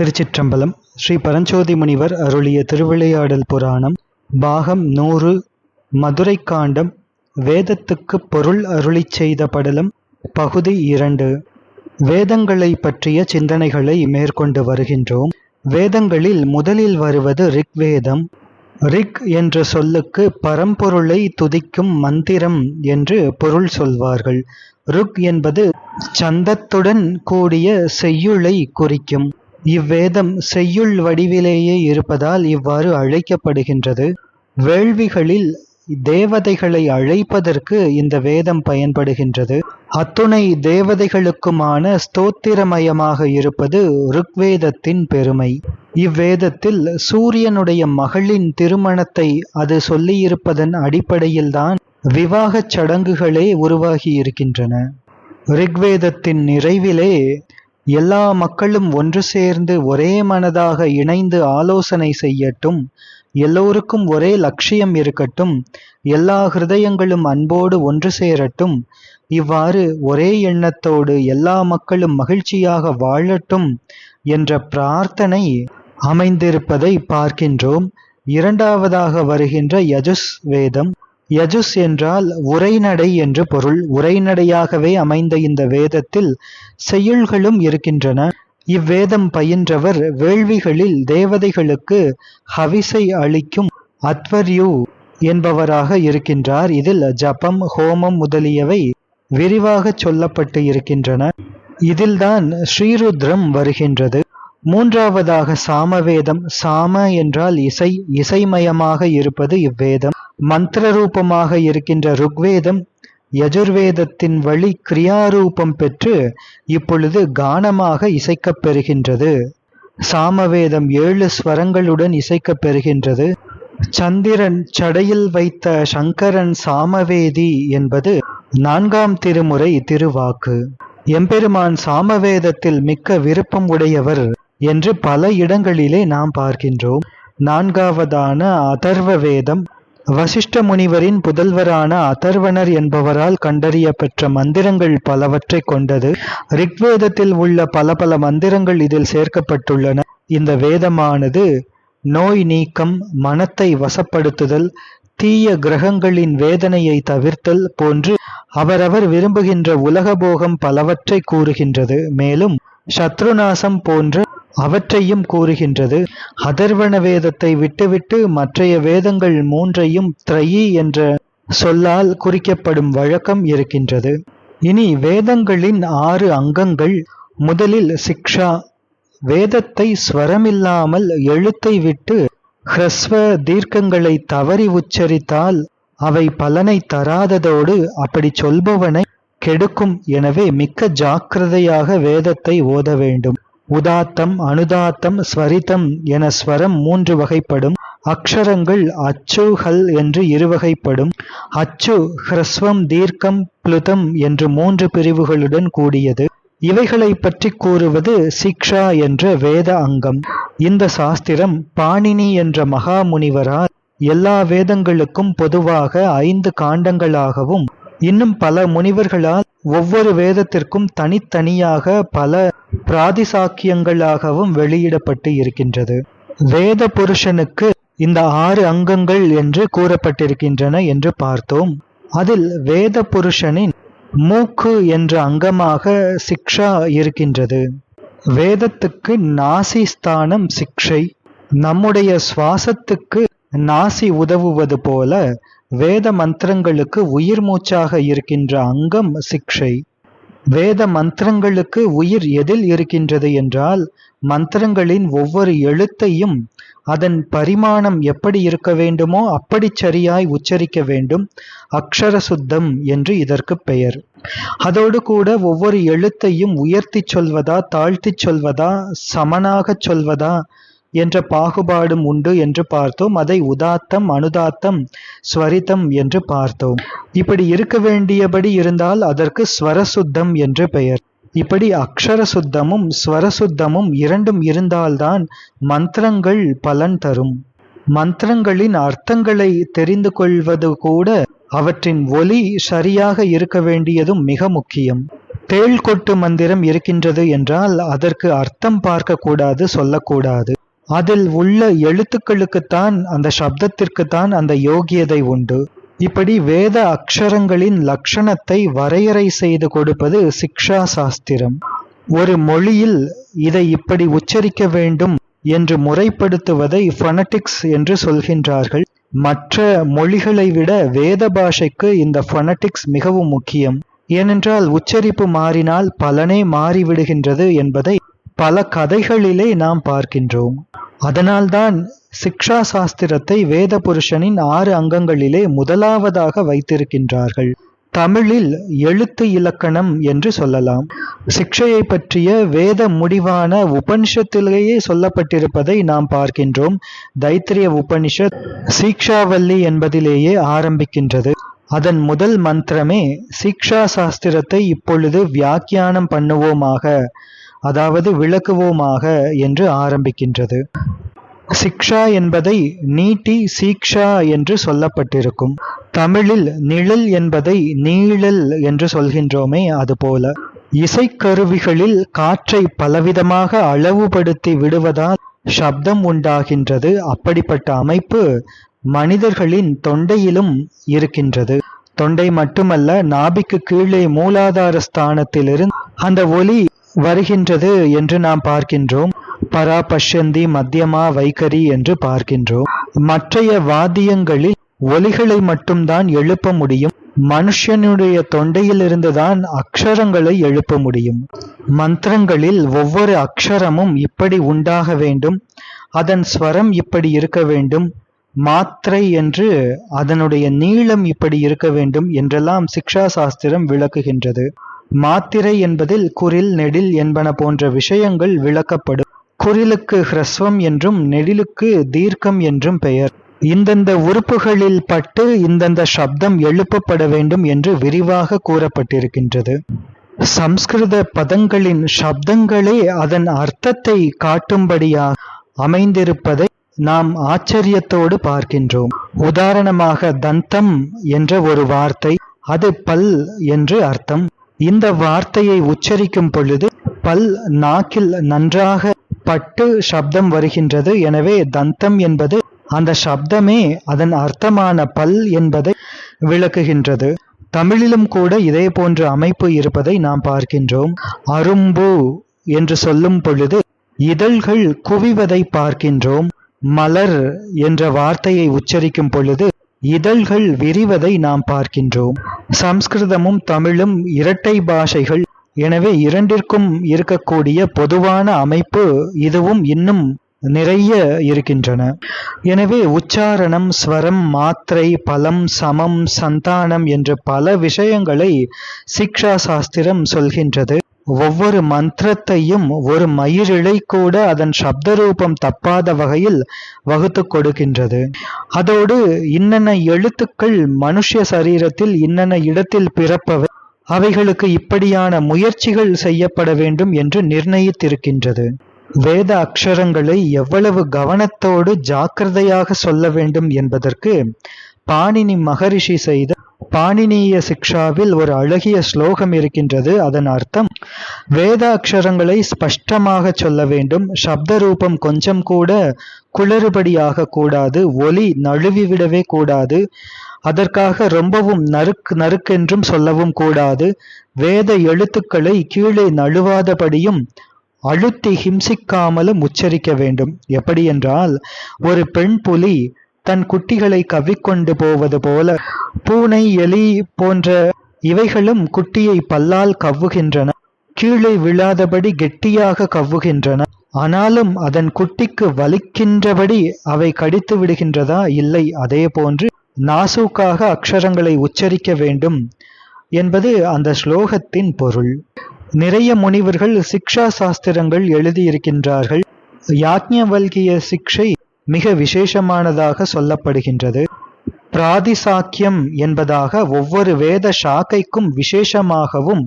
திருச்சிற்றம்பலம் ஸ்ரீ பரஞ்சோதி முனிவர் அருளிய திருவிளையாடல் புராணம் பாகம் நூறு மதுரை காண்டம் வேதத்துக்குப் பொருள் அருளிச் செய்த படலம் பகுதி இரண்டு. வேதங்களை பற்றிய சிந்தனைகளை மேற்கொண்டு வருகின்றோம். வேதங்களில் முதலில் வருவது ரிக்வேதம். ரிக் என்ற சொல்லுக்கு பரம்பொருளை துதிக்கும் மந்திரம் என்று பொருள் சொல்வார்கள். ருக் என்பது சந்தத்துடன் கூடிய செய்யுளை குறிக்கும். இவ்வேதம் செய்யுள் வடிவிலேயே இருப்பதால் இவ்வாறு அழைக்கப்படுகின்றது. வேள்விகளில் தேவதைகளை அழைப்பதற்கு இந்த வேதம் பயன்படுகின்றது. அத்துணை தேவதைகளுக்குமான ஸ்தோத்திரமயமாக இருப்பது ருக்வேதத்தின் பெருமை. இவ்வேதத்தில் சூரியனுடைய மகளின் திருமணத்தை அது சொல்லியிருப்பதன் அடிப்படையில்தான் விவாகச் சடங்குகளே உருவாகி இருக்கின்றன ரிக்வேதத்தின் நிறைவிலே எல்லா மக்களும் ஒன்று சேர்ந்து ஒரே மனதாக இணைந்து ஆலோசனை செய்யட்டும். எல்லோருக்கும் ஒரே லட்சியம் இருக்கட்டும். எல்லா ஹிருதயங்களும் அன்போடு ஒன்று சேரட்டும். இவ்வாறு ஒரே எண்ணத்தோடு எல்லா மக்களும் மகிழ்ச்சியாக வாழட்டும் என்ற பிரார்த்தனை அமைந்திருப்பதை பார்க்கின்றோம். இரண்டாவதாக வருகின்ற யஜுஸ் வேதம் யஜுஸ் என்றால் உரைநடை என்று பொருள். உரைநடையாகவே அமைந்த இந்த வேதத்தில் செய்யுள்களும் இருக்கின்றன. இவ்வேதம் பயின்றவர் வேள்விகளில் தேவதைகளுக்கு ஹவிசை அளிக்கும் அத்வர்யு என்பவராக இருக்கின்றார். இதில் ஜபம் ஹோமம் முதலியவை விரிவாக சொல்லப்பட்டு இருக்கின்றன. இதில்தான் ஸ்ரீருத்ரம் வருகின்றது. மூன்றாவதாக சாமவேதம். சாம என்றால் இசை இசைமயமாக இருப்பது இவ்வேதம். மந்திர ரூபமாக இருக்கின்ற ருக்வேதம் யஜுர்வேதத்தின் வழி கிரியாரூபம் பெற்று இப்பொழுது கானமாக இசைக்கப் பெறுகின்றது. சாமவேதம் ஏழு ஸ்வரங்களுடன் இசைக்கப் பெறுகின்றது. சந்திரன் சடையில் வைத்த சங்கரன் சாமவேதி என்பது நான்காம் திருமுறை திருவாக்கு. எம்பெருமான் சாமவேதத்தில் மிக்க விருப்பம் உடையவர் என்று பல இடங்களிலே நாம் பார்க்கின்றோம். நான்காவதான அதர்வ வேதம் வசிஷ்ட முனிவரின் புதல்வரான அதர்வனர் என்பவரால் கண்டறியப்பெற்ற மந்திரங்கள் பலவற்றை கொண்டது. ரிக்வேதத்தில் உள்ள பல பல மந்திரங்கள் இதில் சேர்க்கப்பட்டுள்ளன. இந்த வேதமானது நோய் நீக்கம் மனத்தை வசப்படுத்துதல் தீய கிரகங்களின் வேதனையை தவிர்த்தல் போன்று அவரவர் விரும்புகின்ற உலகபோகம் பலவற்றை கூறுகின்றது. மேலும் சத்ருநாசம் போன்ற அவற்றையும் கூறுகின்றது. அதர்வண வேதத்தை விட்டுவிட்டு மற்றைய வேதங்கள் மூன்றையும் த்ரயி என்ற சொல்லால் குறிக்கப்படும் வழக்கம் இருக்கின்றது. இனி வேதங்களின் ஆறு அங்கங்கள் முதலில் சிக்ஷா வேதத்தை ஸ்வரமில்லாமல் எழுத்தை விட்டு ஹ்ரஸ்வ தீர்க்கங்களை தவறி உச்சரித்தால் அவை பலனை தராததோடு அப்படி சொல்பவனை கெடுக்கும். எனவே மிக்க ஜாக்கிரதையாக வேதத்தை ஓத வேண்டும். உதாத்தம் அனுதாத்தம் ஸ்வரிதம் என ஸ்வரம் மூன்று வகைப்படும். அக்ஷரங்கள் அச்சு ஹல் என்று இருவகைப்படும் அச்சு ஹ்ரஸ்வம் தீர்க்கம் பிளுதம் என்று மூன்று பிரிவுகளுடன் கூடியது. இவைகளை பற்றி கூறுவது சிக்ஷா என்ற வேத அங்கம். இந்த சாஸ்திரம் பாணினி என்ற மகாமுனிவரால் எல்லா வேதங்களுக்கும் பொதுவாக ஐந்து காண்டங்களாகவும் இன்னும் பல முனிவர்களால் ஒவ்வொரு வேதத்திற்கும் தனித்தனியாக பல பிராதிசாக்கியங்களாகவும் வெளியிடப்பட்டு இருக்கின்றது. வேத புருஷனுக்கு இந்த ஆறு அங்கங்கள் என்று கூறப்பட்டிருக்கின்றன என்று பார்த்தோம். அதில் வேத புருஷனின் மூக்கு என்ற அங்கமாக சிக்ஷா இருக்கின்றது. வேதத்துக்கு நாசி ஸ்தானம் சிக்ஷை நம்முடைய சுவாசத்துக்கு நாசி உதவுவது போல வேத மந்திரங்களுக்கு உயிர் மூச்சாக இருக்கின்ற அங்கம் சிக்ஷை. வேத மந்திரங்களுக்கு உயிர் எதில் இருக்கின்றது என்றால் மந்திரங்களின் ஒவ்வொரு எழுத்தையும் அதன் பரிமாணம் எப்படி இருக்க வேண்டுமோ அப்படி சரியாய் உச்சரிக்க வேண்டும். அக்ஷர சுத்தம் என்று இதற்கு பெயர். அதோடு கூட ஒவ்வொரு எழுத்தையும் உயர்த்திச் சொல்வதா தாழ்த்திச் சொல்வதா சமனாகச் சொல்வதா என்ற பாகுபாடும் உண்டு என்று பார்த்தோம். அதை உதாத்தம் அனுதாத்தம் ஸ்வரிதம் என்று பார்த்தோம். இப்படி இருக்க வேண்டியபடி இருந்தால் அதற்கு ஸ்வரசுத்தம் என்று பெயர். இப்படி அக்ஷர சுத்தமும் ஸ்வரசுத்தமும் இரண்டும் இருந்தால்தான் மந்திரங்கள் பலன் தரும். மந்திரங்களின் அர்த்தங்களை தெரிந்து கொள்வது கூட அவற்றின் ஒலி சரியாக இருக்க வேண்டியதும் மிக முக்கியம். தேள் கொட்டு மந்திரம் இருக்கின்றது என்றால் அதற்கு அர்த்தம் பார்க்க கூடாது சொல்லக்கூடாது. அதில் உள்ள எழுத்துக்களுக்குத்தான் அந்த சப்தத்திற்குத்தான் அந்த யோகியதை உண்டு. இப்படி வேத அக்ஷரங்களின் லட்சணத்தை வரையறை செய்து கொடுப்பது சிக்ஷா சாஸ்திரம். ஒரு மொழியில் இதை இப்படி உச்சரிக்க வேண்டும் என்று முறைப்படுத்துவதை ஃபனட்டிக்ஸ் என்று சொல்கின்றார்கள். மற்ற மொழிகளை விட வேத பாஷைக்கு இந்த ஃபனட்டிக்ஸ் மிகவும் முக்கியம். ஏனென்றால் உச்சரிப்பு மாறினால் பலனே மாறிவிடுகின்றது என்பதை பல கதைகளிலே நாம் பார்க்கின்றோம். அதனால்தான் சிக்ஷா சாஸ்திரத்தை வேத புருஷனின் ஆறு அங்கங்களிலே முதலாவதாக வைத்திருக்கின்றார்கள். தமிழில் எழுத்து இலக்கணம் என்று சொல்லலாம். சிக்ஷையை பற்றிய வேத முடிவான உபனிஷத்திலேயே சொல்லப்பட்டிருப்பதை நாம் பார்க்கின்றோம். தைத்திரிய உபனிஷத் சீக்ஷாவல்லி என்பதிலேயே ஆரம்பிக்கின்றது. அதன் முதல் மந்திரமே சீக்ஷா சாஸ்திரத்தை இப்பொழுது வியாக்கியானம் பண்ணுவோமாக. அதாவது விளக்குவோமாக என்று ஆரம்பிக்கின்றது. சிக்ஷா என்பதை நீட்டி சீக்ஷா என்று சொல்லப்பட்டிருக்கும். தமிழில் நிழல் என்பதை நீழல் என்று சொல்கின்றோமே அதுபோல. இசைக்கருவிகளில் காற்றை பலவிதமாக அளவுபடுத்தி விடுவதால் சப்தம் உண்டாகின்றது. அப்படிப்பட்ட அமைப்பு மனிதர்களின் தொண்டையிலும் இருக்கின்றது. தொண்டை மட்டுமல்ல நாபிக்கு கீழே மூலாதார ஸ்தானத்திலிருந்து அந்த ஒலி வருகின்றது என்று நாம் பார்க்கின்றோம். பரா பஷ்யந்தி மத்தியமா வைகரி என்று பார்க்கின்றோம். மற்றைய வாத்தியங்களில் ஒலிகளை மட்டும்தான் எழுப்ப முடியும். மனுஷனுடைய தொண்டையிலிருந்துதான் அக்ஷரங்களை எழுப்ப முடியும். மந்திரங்களில் ஒவ்வொரு அக்ஷரமும் இப்படி உண்டாக வேண்டும். அதன் ஸ்வரம் இப்படி இருக்க வேண்டும். மாத்திரை என்று அதனுடைய நீளம் இப்படி இருக்க வேண்டும் என்றெல்லாம் சிக்ஷா சாஸ்திரம் விளக்குகின்றது. மாத்திரை என்பதில் குரில் நெடில் என்பன போன்ற விஷயங்கள் விளக்கப்படும். குரிலுக்கு ஹ்ரஸ்வம் என்றும் நெடிலுக்கு தீர்க்கம் என்றும் பெயர். இந்தந்த உறுப்புகளில் பட்டு இந்தந்த சப்தம் எழுப்பப்பட வேண்டும் என்று விரிவாக கூறப்பட்டிருக்கின்றது. சம்ஸ்கிருத பதங்களின் சப்தங்களே அதன் அர்த்தத்தை காட்டும்படியாக அமைந்திருப்பதை நாம் ஆச்சரியத்தோடு பார்க்கின்றோம். உதாரணமாக தந்தம் என்ற ஒரு வார்த்தை அது பல் என்று அர்த்தம். இந்த வார்த்தையை உச்சரிக்கும் பொழுது பல் நாக்கில் நன்றாக பட்டு சப்தம் வருகின்றது. எனவே தந்தம் என்பது அந்த சப்தமே அதன் அர்த்தமான பல் என்பதை விளக்குகின்றது. தமிழிலும் கூட இதே போன்ற அமைப்பு இருப்பதை நாம் பார்க்கின்றோம். அரும்பு என்று சொல்லும் பொழுது இதழ்கள் குவிவதை பார்க்கின்றோம். மலர் என்ற வார்த்தையை உச்சரிக்கும் பொழுது இதழ்கள் விரிவதை நாம் பார்க்கின்றோம். சம்ஸ்கிருதமும் தமிழும் இரட்டை பாஷைகள். எனவே இரண்டிற்கும் இருக்கக்கூடிய பொதுவான அமைப்பு இதுவும் இன்னும் நிறைய இருக்கின்றன. எனவே உச்சாரணம் ஸ்வரம் மாத்திரை பலம் சமம் சந்தானம் என்று பல விஷயங்களை சிக்ஷா சாஸ்திரம் சொல்கின்றது. ஒவ்வொரு மந்திரத்தையும் ஒரு மயிரிழை கூட அதன் சப்தரூபம் தப்பாத வகையில் வகுத்து கொடுக்கின்றது. அதோடு இன்னென்ன எழுத்துக்கள் மனுஷ சரீரத்தில் இன்னென்ன இடத்தில் பிறப்பவை அவைகளுக்கு இப்படியான முயற்சிகள் செய்யப்பட வேண்டும் என்று நிர்ணயித்திருக்கின்றது. வேத அக்ஷரங்களை எவ்வளவு கவனத்தோடு ஜாக்கிரதையாக சொல்ல வேண்டும் என்பதற்கு பாணினி மகரிஷி செய்த பாணினிய சிக்ஷாவில் ஒரு அழகிய ஸ்லோகம் இருக்கின்றது அதன் அர்த்தம் வேத அக்ஷரங்களை ஸ்பஷ்டமாக சொல்ல வேண்டும். சப்த ரூபம் கொஞ்சம் கூட குளறுபடியாக கூடாது. ஒலி நழுவிவிடவே கூடாது. அதற்காக ரொம்பவும் நறுக்கு நறுக்கென்றும் சொல்லவும் கூடாது. வேத எழுத்துக்களை கீழே நழுவாதபடியும் அழுத்தி ஹிம்சிக்காமலும் உச்சரிக்க வேண்டும். எப்படி என்றால் ஒரு பெண் புலி தன் குட்டிகளை கவ்விக்கொண்டு போவது போல பூனை எலி போன்ற இவைகளும் குட்டியை பல்லால் கவ்வுகின்றன. கீழே விழாதபடி கெட்டியாக கவ்வுகின்றன. ஆனாலும் அதன் குட்டிக்கு வலிக்கின்றபடி அவை கடித்து விடுகின்றதா? இல்லை. அதே போன்று நாசூக்காக அக்ஷரங்களை உச்சரிக்க வேண்டும் என்பது அந்த ஸ்லோகத்தின் பொருள். நிறைய முனிவர்கள் சிக்ஷா சாஸ்திரங்கள் எழுதியிருக்கின்றார்கள். யாக்ஞவல்கிய சிக்ஷை மிக விசேஷமானதாக சொல்லப்படுகின்றது. பிராதிசாக்கியம் என்பதாக ஒவ்வொரு வேத சாக்கைக்கும் விசேஷமாகவும்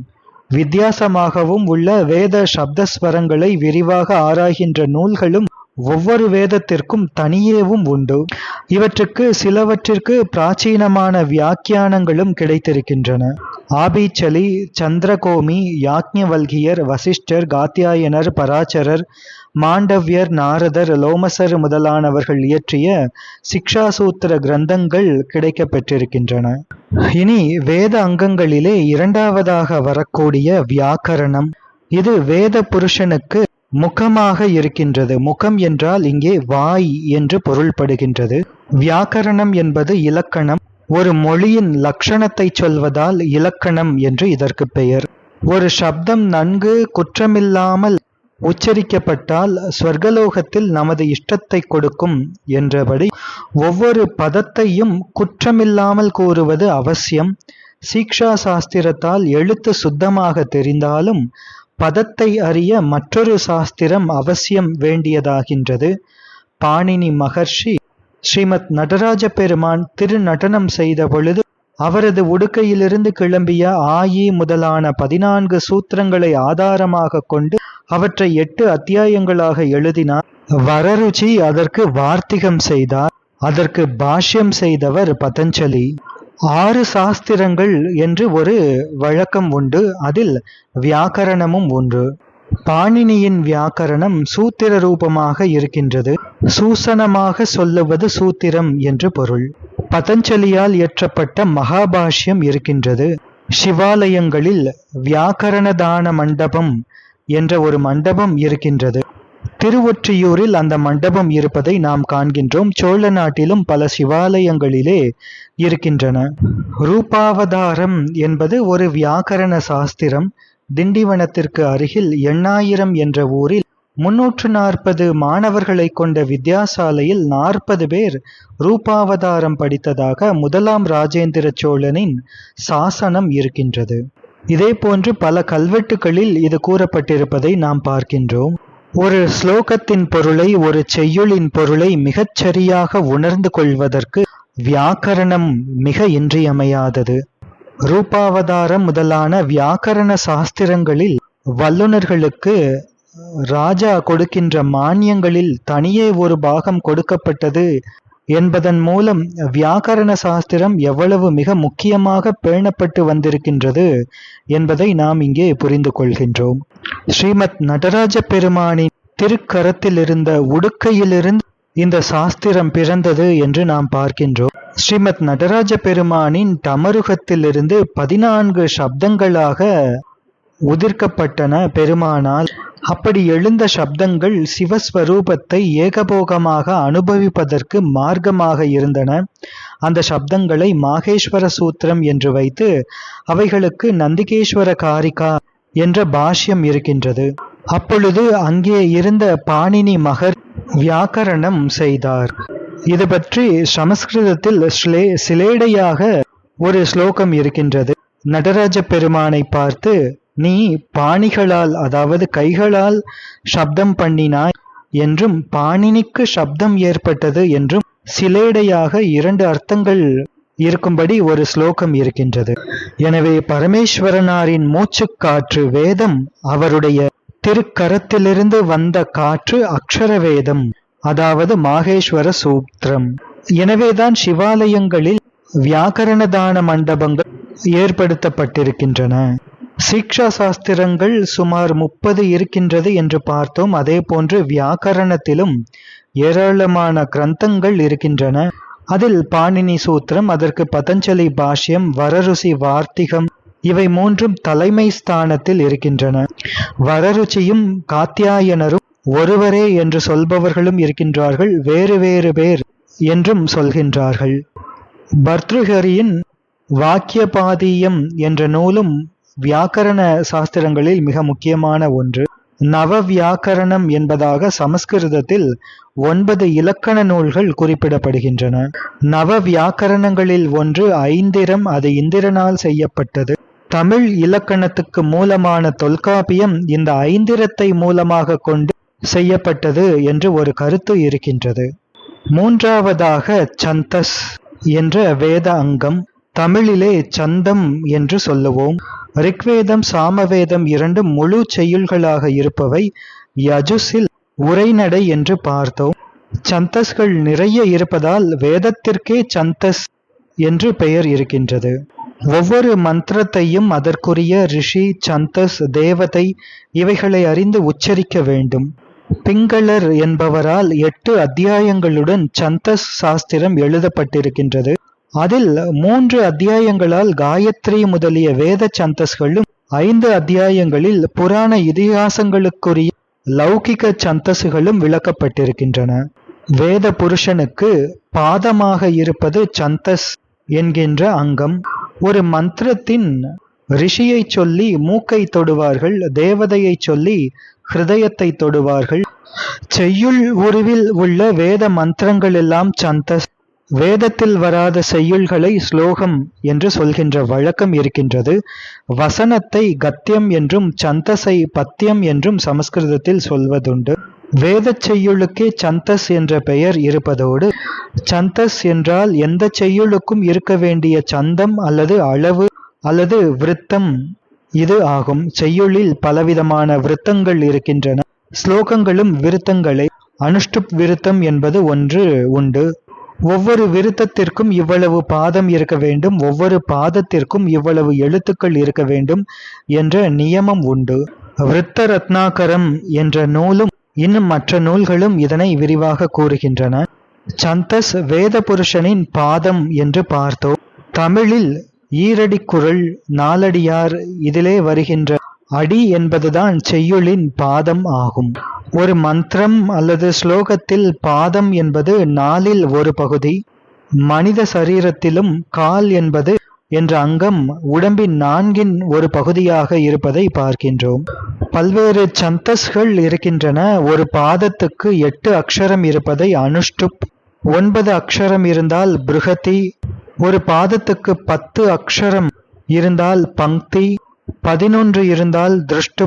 வித்தியாசமாகவும் உள்ள வேத சப்தஸ்வரங்களை விரிவாக ஆராய்கின்ற நூல்களும் ஒவ்வொரு வேதத்திற்கும் தனியேவும் உண்டு. இவற்றுக்கு சிலவற்றிற்கு பிராச்சீனமான வியாக்கியானங்களும் கிடைத்திருக்கின்றன. ஆபீச்சலி சந்திரகோமி யாக்ஞவல்கியர் வசிஷ்டர் காத்தியாயனர் பராச்சரர் மாண்டவ்யர் நாரதர் லோமசர் முதலானவர்கள் இயற்றிய சிக்ஷாசூத்திர கிரந்தங்கள் கிடைக்க பெற்றிருக்கின்றன இனி வேத அங்கங்களிலே இரண்டாவதாக வரக்கூடிய வியாக்கரணம். இது வேத புருஷனுக்கு முகமாக இருக்கின்றது. முகம் என்றால் இங்கே வாய் என்று பொருள்படுகின்றது. வியாக்கரணம் என்பது இலக்கணம். ஒரு மொழியின் லட்சணத்தை சொல்வதால் இலக்கணம் என்று இதற்கு பெயர். ஒரு சப்தம் நன்கு குற்றமில்லாமல் உச்சரிக்கப்பட்டால் ஸ்வர்கலோகத்தில் நமது இஷ்டத்தை கொடுக்கும் என்றபடி ஒவ்வொரு பதத்தையும் குற்றமில்லாமல் கூறுவது அவசியம். சீக்ஷா சாஸ்திரத்தால் எழுத்து சுத்தமாக தெரிந்தாலும் பதத்தை அறிய மற்றொரு சாஸ்திரம் அவசியம் வேண்டியதாகின்றது. பாணினி மகர்ஷி ஸ்ரீமத் நடராஜ பெருமான் திருநடனம் செய்த பொழுது அவரது உடுக்கையிலிருந்து கிளம்பிய ஆயி முதலான பதினான்கு சூத்திரங்களை ஆதாரமாக கொண்டு அவற்றை எட்டு அத்தியாயங்களாக எழுதினார். வரருச்சி அதற்கு வார்த்திகம் செய்தார். அதற்கு பாஷ்யம் செய்தவர் பதஞ்சலி. ஆறு சாஸ்திரங்கள் என்று ஒரு வழக்கம் உண்டு. அதில் வியாக்கரணமும் ஒன்று. பாணினியின் வியாக்கரணம் சூத்திர ரூபமாக இருக்கின்றது. சூசனமாக சொல்லுவது சூத்திரம் என்று பொருள். பதஞ்சலியால் இயற்றப்பட்ட மகாபாஷ்யம் இருக்கின்றது. சிவாலயங்களில் வியாக்கரணதான மண்டபம் என்ற ஒரு மண்டபம் இருக்கின்றது. திருவொற்றியூரில் அந்த மண்டபம் இருப்பதை நாம் காண்கின்றோம். சோழ நாட்டிலும் பல சிவாலயங்களிலே இருக்கின்றன. ரூபாவதாரம் என்பது ஒரு வியாக்கரண சாஸ்திரம். திண்டிவனத்திற்கு அருகில் எண்ணாயிரம் என்ற ஊரில் முன்னூற்று நாற்பது மாணவர்களை கொண்ட வித்யாசாலையில் நாற்பது பேர் ரூபாவதாரம் படித்ததாக முதலாம் ராஜேந்திர சோழனின் சாசனம் இருக்கின்றது. இதே போன்று பல கல்வெட்டுகளில் இது கூறப்பட்டிருப்பதை நாம் பார்க்கின்றோம். ஒரு ஸ்லோகத்தின் பொருளை ஒரு செய்யுளின் பொருளை மிகச் சரியாக உணர்ந்து கொள்வதற்கு வியாக்கரணம் மிக இன்றியமையாதது. ரூபாவதாரம் முதலான வியாக்கரண சாஸ்திரங்களில் வல்லுநர்களுக்கு ராஜா கொடுக்கின்ற மானியங்களில் தனியே ஒரு பாகம் கொடுக்கப்பட்டது என்பதன் மூலம் வியாக்கரண சாஸ்திரம் எவ்வளவு மிக முக்கியமாக பேணப்பட்டு வந்திருக்கின்றது என்பதை நாம் இங்கே புரிந்து கொள்கின்றோம். ஸ்ரீமத் நடராஜ பெருமானின் திருக்கரத்தில் இருந்த உடுக்கையிலிருந்து இந்த சாஸ்திரம் பிறந்தது என்று நாம் பார்க்கின்றோம். ஸ்ரீமத் நடராஜ பெருமானின் தமருகத்திலிருந்து பதினான்கு சப்தங்களாக உதிர்க்கப்பட்டன பெருமானால். அப்படி எழுந்த சப்தங்கள் சிவஸ்வரூபத்தை ஏகபோகமாக அனுபவிப்பதற்கு மார்க்கமாக இருந்தன. அந்த சப்தங்களை மாகேஸ்வர சூத்திரம் என்று வைத்து அவைகளுக்கு நந்திகேஸ்வர காரிகா என்ற பாஷ்யம் இருக்கின்றது. அப்பொழுது அங்கே இருந்த பாணினி மகர் வியாக்கரணம் செய்தார். இது பற்றி சமஸ்கிருதத்தில் ஸ்லே சிலேடையாக ஒரு ஸ்லோகம் இருக்கின்றது. நடராஜ பெருமானை பார்த்து நீ பாணிகளால் அதாவது கைகளால் சப்தம் பண்ணினாய் என்றும் பாணினிக்கு சப்தம் ஏற்பட்டது என்றும் சிலேடையாக இரண்டு அர்த்தங்கள் இருக்கும்படி ஒரு ஸ்லோகம் இருக்கின்றது. எனவே பரமேஸ்வரனாரின் மூச்சுக்காற்று வேதம் அவருடைய திருக்கரத்திலிருந்து வந்த காற்று அக்ஷர வேதம் அதாவது மாகேஸ்வர சூத்திரம். எனவேதான் சிவாலயங்களில் வியாக்கரணதான மண்டபங்கள் ஏற்படுத்தப்பட்டிருக்கின்றன. சீக்ஷா சாஸ்திரங்கள் சுமார் முப்பது இருக்கின்றது என்று பார்த்தோம். அதே போன்று வியாக்கரணத்திலும் ஏராளமான கிரந்தங்கள் இருக்கின்றன. அதில் பாணினி சூத்திரம் அதற்கு பதஞ்சலி பாஷ்யம் வரருசி வார்த்திகம் இவை மூன்றும் தலைமை ஸ்தானத்தில் இருக்கின்றன. வரருச்சியும் காத்தியாயனரும் ஒருவரே என்று சொல்பவர்களும் இருக்கின்றார்கள் வேறு வேறு பேர் என்றும் சொல்கின்றார்கள். பர்திருஹரியின் வாக்கியபாதீயம் என்ற நூலும் வியாக்கரண சாஸ்திரங்களில் மிக முக்கியமான ஒன்று. நவ வியாக்கரணம் என்பதாக சமஸ்கிருதத்தில் ஒன்பது இலக்கண நூல்கள் குறிப்பிடப்படுகின்றன. நவ வியாக்கரணங்களில் ஒன்று ஐந்திரம் அது இந்திரனால் செய்யப்பட்டது. தமிழ் இலக்கணத்துக்கு மூலமான தொல்காப்பியம் இந்த ஐந்திரத்தை மூலமாக கொண்டு செய்யப்பட்டது என்று ஒரு கருத்து இருக்கின்றது. மூன்றாவதாக சந்தஸ் என்ற வேத அங்கம் தமிழிலே சந்தம் என்று சொல்லுவோம். ரிக்வேதம் சாமவேதம் இரண்டும் முழு செய்யுள்களாக இருப்பவை யஜுஸில் உரைநடை என்று பார்த்தோம். சந்தஸ்கள் நிறைய இருப்பதால் வேதத்திற்கே சந்தஸ் என்று பெயர் இருக்கின்றது. ஒவ்வொரு மந்திரத்தையும் அதற்குரிய ரிஷி சந்தஸ் தேவதை இவைகளை அறிந்து உச்சரிக்க வேண்டும். பிங்களர் என்பவரால் எட்டு அத்தியாயங்களுடன் சந்தஸ் சாஸ்திரம் எழுதப்பட்டிருக்கின்றது. அதில் மூன்று அத்தியாயங்களால் காயத்ரி முதலிய வேத சந்தஸ்களும் ஐந்து அத்தியாயங்களில் புராண இதிகாசங்களுக்குரிய லௌகிக சந்தஸ்களும் விளக்கப்பட்டிருக்கின்றன. வேத புருஷனுக்கு பாதமாக இருப்பது சந்தஸ் என்கின்ற அங்கம். ஒரு மந்திரத்தின் ரிஷியை சொல்லி மூக்கை தொடுவார்கள் தேவதையை சொல்லி ஹிருதயத்தை தொடுவார்கள். செய்யுள் உருவில் உள்ள வேத மந்திரங்கள் எல்லாம் சந்தஸ் வேதத்தில் வராத செய்யுள்களை ஸ்லோகம் என்று சொல்கின்ற வழக்கம் இருக்கின்றது. வசனத்தை கத்தியம் என்றும் சந்தஸை பத்தியம் என்றும் சமஸ்கிருதத்தில் சொல்வதுண்டு. வேத செய்யுளுக்கே சந்தஸ் என்ற பெயர் இருப்பதோடு சந்தஸ் என்றால் எந்த செய்யுளுக்கும் இருக்க வேண்டிய சந்தம் அல்லது அளவு அல்லது விருத்தம் இது ஆகும். செய்யுளில் பலவிதமான விருத்தங்கள் இருக்கின்றன. ஸ்லோகங்களும் விருத்தங்களை அனுஷ்டுப் விருத்தம் என்பது ஒன்று உண்டு. ஒவ்வொரு விருத்தத்திற்கும் இவ்வளவு பாதம் இருக்க வேண்டும். ஒவ்வொரு பாதத்திற்கும் இவ்வளவு எழுத்துக்கள் இருக்க வேண்டும் என்ற நியமம் உண்டு. விருத்த ரத்னாகரம் என்ற நூலும் இன்னும் மற்ற நூல்களும் இதனை விரிவாக கூறுகின்றன. சந்தஸ் வேத புருஷனின் பாதம் என்று பார்த்தோம். தமிழில் ஈரடி குரல் நாலடியார் இதிலே வருகின்ற அடி என்பதுதான் செய்யுளின் பாதம் ஆகும். ஒரு மந்திரம் அல்லது ஸ்லோகத்தில் பாதம் என்பது நாலில் ஒரு பகுதி மனித சரீரத்திலும் கால் என்பது என்ற அங்கம் உடம்பின் நான்கின் ஒரு பகுதியாக இருப்பதை பார்க்கின்றோம். பல்வேறு சந்தஸ்கள் இருக்கின்றன. ஒரு பாதத்துக்கு எட்டு அக்ஷரம் இருப்பதை அனுஷ்டுப் ஒன்பது அக்ஷரம் இருந்தால் பிருகதி ஒரு பாதத்துக்கு பத்து அக்ஷரம் இருந்தால் பங்க்தி பதினொன்று இருந்தால் திருஷ்டு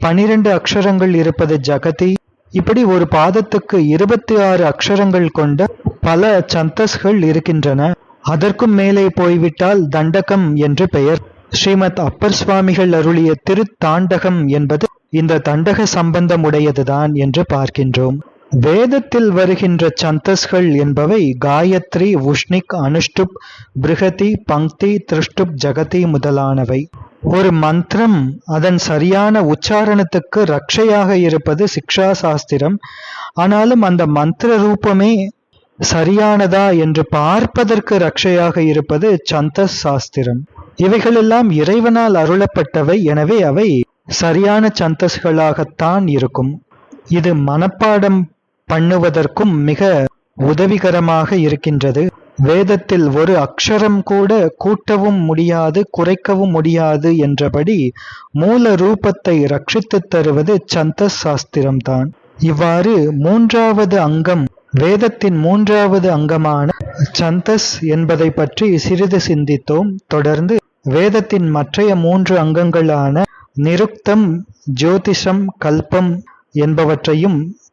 பனிரெண்டு அக்ஷரங்கள் இருப்பது ஜகதி. இப்படி ஒரு பாதத்துக்கு இருபத்தி ஆறு அக்ஷரங்கள் கொண்ட பல சந்தஸ்கள் இருக்கின்றன. அதற்கும் மேலே போய்விட்டால் தண்டகம் என்று பெயர். ஸ்ரீமத் அப்பர் சுவாமிகள் அருளிய திருத்தாண்டகம் என்பது இந்த தண்டக சம்பந்தமுடையதுதான் என்று பார்க்கின்றோம். வேதத்தில் வருகின்ற சந்தஸ்கள் என்பவை காயத்ரி உஷ்ணிக் அனுஷ்டுப் பிருகதி பங்க்தி திருஷ்டுப் ஜகதி முதலானவை. ஒரு மந்திரம் அதன் சரியான உச்சாரணத்துக்கு ரட்சையாக இருப்பது சிக்ஷா சாஸ்திரம் ஆனாலும் அந்த மந்திர ரூபமே சரியானதா என்று பார்ப்பதற்கு ரட்சையாக இருப்பது சந்தஸ் சாஸ்திரம் இவைகளெல்லாம் இறைவனால் அருளப்பட்டவை எனவே அவை சரியான சந்தஸ்களாகத்தான் இருக்கும். இது மனப்பாடம் பண்ணுவதற்கும் மிக உதவிகரமாக இருக்கின்றது. வேதத்தில் ஒரு அக்ஷரம் கூட கூட்டவும் முடியாது குறைக்கவும் முடியாது என்றபடி மூல ரூபத்தை ரட்சித்து தருவது சந்த சாஸ்திரம்தான் இவ்வாறு மூன்றாவது அங்கம் வேதத்தின் மூன்றாவது அங்கமான சந்தஸ் என்பதை பற்றி சிறிது சிந்தித்தோம். தொடர்ந்து வேதத்தின் மற்றைய மூன்று அங்கங்களான நிருக்தம் ஜோதிஷம் கல்பம் என்பவற்றையும்